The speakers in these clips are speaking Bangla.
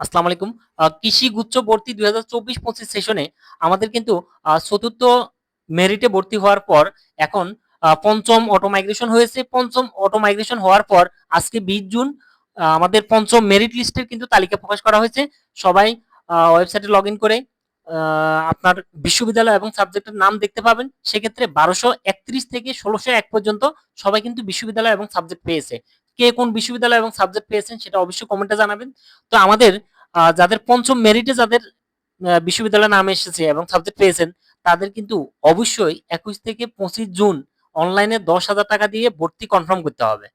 আসসালামু আলাইকুম। কৃষি গুচ্ছ ভর্তি দুই হাজার চব্বিশ পঁচিশ সেশনে আমাদের কিন্তু চতুর্থ মেরিটে ভর্তি হওয়ার পর এখন পঞ্চম অটো মাইগ্রেশন হয়েছে। পঞ্চম অটো মাইগ্রেশন হওয়ার পর আজকে বিশ জুন আমাদের পঞ্চম মেরিট লিস্টের কিন্তু তালিকা প্রকাশ করা হয়েছে। সবাই ওয়েবসাইটে লগ করে আপনার বিশ্ববিদ্যালয় এবং সাবজেক্টের নাম দেখতে পাবেন। সেক্ষেত্রে বারোশো একত্রিশ থেকে ষোলোশো এক পর্যন্ত সবাই কিন্তু বিশ্ববিদ্যালয় এবং সাবজেক্ট পেয়েছে। কে কোন বিশ্ববিদ্যালয় এবং সাবজেক্ট পেয়েছেন সেটা অবশ্যই কমেন্টে জানাবেন। তো আমাদের যাদের পঞ্চম মেরিটে যাদের বিশ্ববিদ্যালয়ে নাম এসেছে এবং সাবজেক্ট পেয়েছেন, তাদের কিন্তু অবশ্যই একুশ থেকে পঁচিশ জুন অনলাইনে দশ হাজার টাকা দিয়ে ভর্তি কনফার্ম করতে হবে।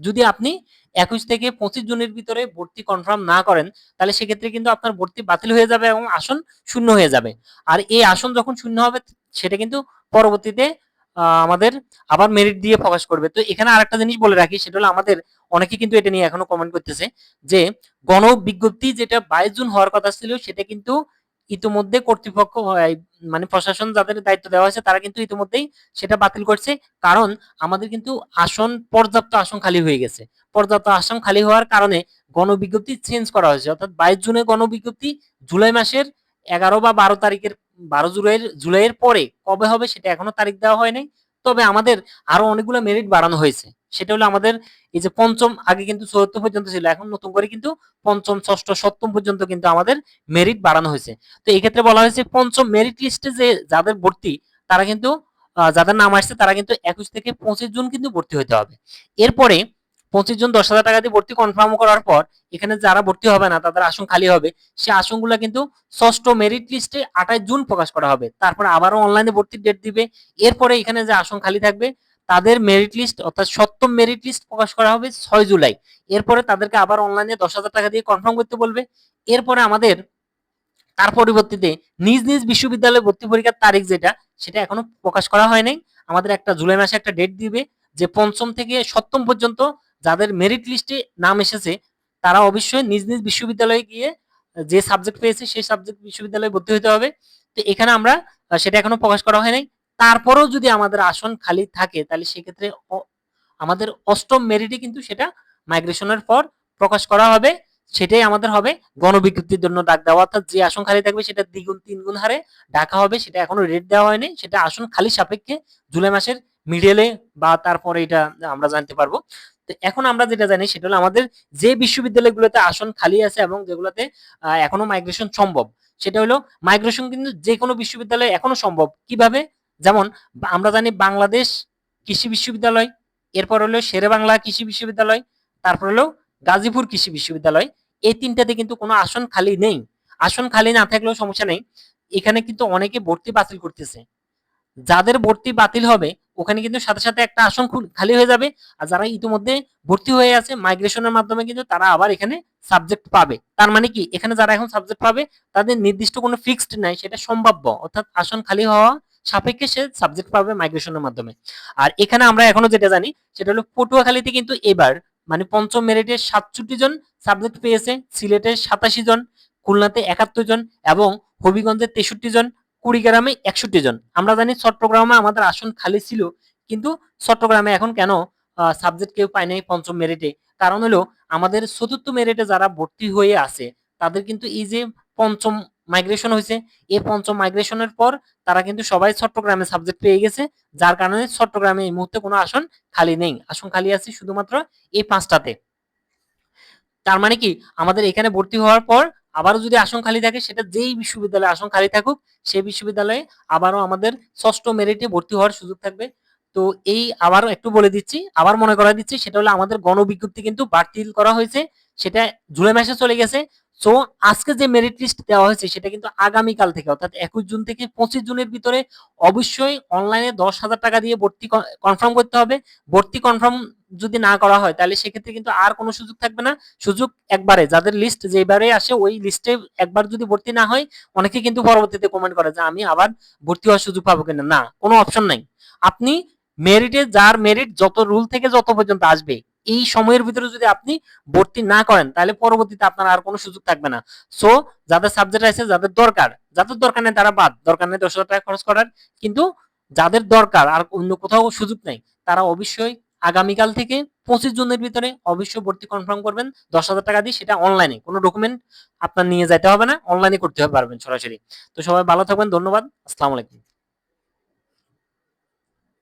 যদি আপনি একুশ থেকে পঁচিশ জুনের ভিতরে ভর্তি কনফার্ম না করেন, তাহলে সেক্ষেত্রে কিন্তু আপনার ভর্তি বাতিল হয়ে যাবে এবং আসন শূন্য হয়ে যাবে। আর এই আসন যখন শূন্য হবে, সেটা কিন্তু পরবর্তীতে আমাদের আবার মেরিট দিয়ে প্রকাশ করবে। তো এখানে আরেকটা জিনিস বলে রাখি, সেটা হলো আমাদের অনেকে কিন্তু এটা নিয়ে এখনও কমেন্ট করতেছে যে গণ বিজ্ঞপ্তি যেটা বাইশ জুন হওয়ার কথা ছিল, সেটা কিন্তু ইতিমধ্যে কর্তৃপক্ষ মানে প্রশাসন যাদের দায়িত্ব দেওয়া হয়েছে, তারা কিন্তু ইতিমধ্যেই সেটা বাতিল করছে। কারণ আমাদের কিন্তু আসন, পর্যাপ্ত আসন খালি হয়ে গেছে। পর্যাপ্ত আসন খালি হওয়ার কারণে গণবিজ্ঞপ্তি চেঞ্জ করা হয়েছে। অর্থাৎ বাইশ জুনের গণবিজ্ঞপ্তি জুলাই মাসের এগারো বা বারো তারিখের বারো জুলাইয়ের জুলাইয়ের পরে কবে হবে সেটা এখনও তারিখ দেওয়া হয়নি তবে আমাদের আরও অনেকগুলো মেরিট বাড়ানো হয়েছে। সেটা হলো আমাদের এই যে পঞ্চম, আগে কিন্তু চতুর্থ পর্যন্ত ছিল, এখন নতুন করে কিন্তু পঞ্চম, ষষ্ঠ, সপ্তম পর্যন্ত কিন্তু আমাদের মেরিট বাড়ানো হয়েছে। তো এই ক্ষেত্রে বলা হয়েছে পঞ্চম মেরিট লিস্টে যে যাদের ভর্তি, তারা কিন্তু যাদের নাম আসছে তারা কিন্তু একুশ থেকে পঁচিশ জুন কিন্তু ভর্তি হতে হবে। এরপরে পঁচিশ জন, দশ হাজার টাকা দিয়ে ভর্তি কনফার্ম করার পর, এখানে যারা ভর্তি হবে না, তাদের আসন খালি হবে। সে আসনগুলো কিন্তু ষষ্ঠ মেরিট লিস্টে আঠাশ জুন প্রকাশ করা হবে। তারপর আবারও অনলাইনে ভর্তির ডেট দিবে। এরপরে এখানে যে আসন খালি থাকবে, তাদের মেরিট লিস্ট অর্থাৎ সপ্তম মেরিট লিস্ট প্রকাশ করা হবে ছয় জুলাই। এরপরে তাদেরকে আবার অনলাইনে দশ হাজার টাকা দিয়ে কনফার্ম করতে বলবে। এরপরে আমাদের তার পরিবর্তিতে নিজ নিজ বিশ্ববিদ্যালয়ে ভর্তি পরীক্ষার তারিখ যেটা, সেটা এখনও প্রকাশ করা হয় নাই। আমাদের একটা জুলাই মাসে একটা ডেট দিবে, যে পঞ্চম থেকে সপ্তম পর্যন্ত যাদের মেরিট লিস্টে নাম এসেছে, তারা অবশ্যই নিজ নিজ বিশ্ববিদ্যালয়ে গিয়ে, যে সাবজেক্ট পেয়েছে সেই সাবজেক্ট বিশ্ববিদ্যালয়ে ভর্তি হতে হবে। তো এখানে আমরা সেটা এখনও প্রকাশ করা হয় নাই তারপরেও যদি আমাদের আসন খালি থাকে, তাহলে সেক্ষেত্রে আমাদের অষ্টম মেরিটে কিন্তু সেটা মাইগ্রেশনের পর প্রকাশ করা হবে। সেটাই আমাদের হবে গণবিজ্ঞপ্তির জন্য ডাক দেওয়া। অর্থাৎ যে আসন খালি থাকবে সেটা দ্বিগুণ, তিনগুণ হারে ডাকা হবে। সেটা এখনও রেট দেওয়া হয়নি। সেটা আসন খালি সাপেক্ষে জুলাই মাসের মিডলে বা তারপরে এটা আমরা জানতে পারব। এখন আমরা যেটা জানি সেটা হলো আমাদের যে বিশ্ববিদ্যালয়গুলোতে আসন খালি আছে এবং যেগুলোতে এখনও মাইগ্রেশন সম্ভব, সেটা হলো মাইগ্রেশন কিন্তু যে কোনো বিশ্ববিদ্যালয়ে এখনও সম্ভব। কীভাবে? যেমন, আমরা জানি বাংলাদেশ কৃষি বিশ্ববিদ্যালয়, এরপর হলো শেরে বাংলা কৃষি বিশ্ববিদ্যালয়, তারপর হলো গাজীপুর কৃষি বিশ্ববিদ্যালয়, এই তিনটাতে কিন্তু কোনো আসন খালি নেই। আসন খালি না থাকলেও সমস্যা নেই। এখানে কিন্তু অনেকে ভর্তি বাতিল করতেছে। যাদের ভর্তি বাতিল হবে ওখানে কিন্তু সাথে সাথে একটা আসন খালি হয়ে যাবে। আর যারা ইতিমধ্যে ভর্তি হয়ে আছে মাইগ্রেশনের মাধ্যমে কিন্তু তারা আবার এখানে সাবজেক্ট পাবে। তার মানে কি? এখানে যারা এখন সাবজেক্ট পাবে, তাদের নির্দিষ্ট কোনো ফিক্সড নাই, সেটা সম্ভাব্য। অর্থাৎ আসন খালি হওয়া সাপেক্ষে সে সাবজেক্ট পাবে মাইগ্রেশনের মাধ্যমে। আর এখানে আমরা এখনও যেটা জানি, সেটা হলো পটুয়াখালীতে কিন্তু এবার মানে পঞ্চম মেরিটে সাতষট্টি জন সাবজেক্ট পেয়েছে, সিলেটে সাতাশি জন, খুলনাতে একাত্তর জন এবং হবিগঞ্জে তেষট্টি জন। কুড়িগ্রামে একষট্টি জন। আমরা জানি চট্টগ্রামে আমাদের আসন খালি ছিল, কিন্তু চট্টগ্রামে এখন কেন সাবজেক্ট কেউ পায় নাই পঞ্চম মেরিটে কারণ হলো, আমাদের চতুর্থ মেরিটে যারা ভর্তি হয়ে আছে, তাদের কিন্তু এই যে পঞ্চম মাইগ্রেশন হয়েছে, এই পঞ্চম মাইগ্রেশনের পর তারা কিন্তু সবাই চট্টগ্রামে সাবজেক্ট পেয়ে গেছে, যার কারণে চট্টগ্রামে এই মুহূর্তে কোনো আসন খালি নেই। আসন খালি আছে শুধুমাত্র এই পাঁচটাতে। তার মানে কি, আমাদের এখানে ভর্তি হওয়ার পর আবারও যদি আসন খালি থাকে, সেটা যেই বিশ্ববিদ্যালয়ে আসন খালি থাকুক, সেই বিশ্ববিদ্যালয়ে আবারও আমাদের ষষ্ঠ মেরিটে ভর্তি হওয়ার সুযোগ থাকবে। তো এই আবারও একটু বলে দিচ্ছি, আবার মনে করা দিচ্ছি, সেটা হলো আমাদের গণবিজ্ঞপ্তি কিন্তু বাতিল করা হয়েছে। সেটা জুলাই মাসে চলে গেছে। সো আজকে যে মেরিট লিস্ট দেওয়া হয়েছে, সেটা কিন্তু আগামীকাল থেকে, অর্থাৎ একুশ জুন থেকে পঁচিশ জুনের ভিতরে অবশ্যই অনলাইনে দশ হাজার টাকা দিয়ে ভর্তি কনফার্ম করতে হবে। ভর্তি কনফার্ম যদি না করা হয়, তাহলে সেক্ষেত্রে কিন্তু আর কোনো সুযোগ থাকবে না। সুযোগ একবারে, যাদের লিস্ট যেবারে আসে, ওই লিস্টে একবার যদি ভর্তি না হয়, অনেকে কিন্তু পরবর্তীতে কমেন্ট করে যে, আমি আবার ভর্তি হওয়ার সুযোগ পাবো কিনা? না, কোনো অপশন নাই। আপনি মেরিটে যার মেরিট যত রুল থেকে যত পর্যন্ত আসবে এই সময়ের ভিতরে যদি আপনি ভর্তি না করেন, তাহলে পরবর্তীতে আপনার আর কোনো সুযোগ থাকবে না। সো যাদের সাবজেক্ট আছে, যাদের দরকার যাদের দরকার নেই তারা বাদ। দরকার নেই দশ হাজার টাকা খরচ করার। কিন্তু যাদের দরকার আর অন্য কোথাও সুযোগ নেই, তারা অবশ্যই আগামীকাল থেকে পঁচিশ জনের ভিতরে অবশ্যই ভর্তি কনফার্ম করবেন। দশ হাজার টাকা দিয়ে সেটা অনলাইনে কোনো ডকুমেন্ট আপনার নিয়ে যেতে হবে না অনলাইনে করতে হবে পারবেন সরাসরি। তো সবাই ভালো থাকবেন, ধন্যবাদ। আসসালামু আলাইকুম।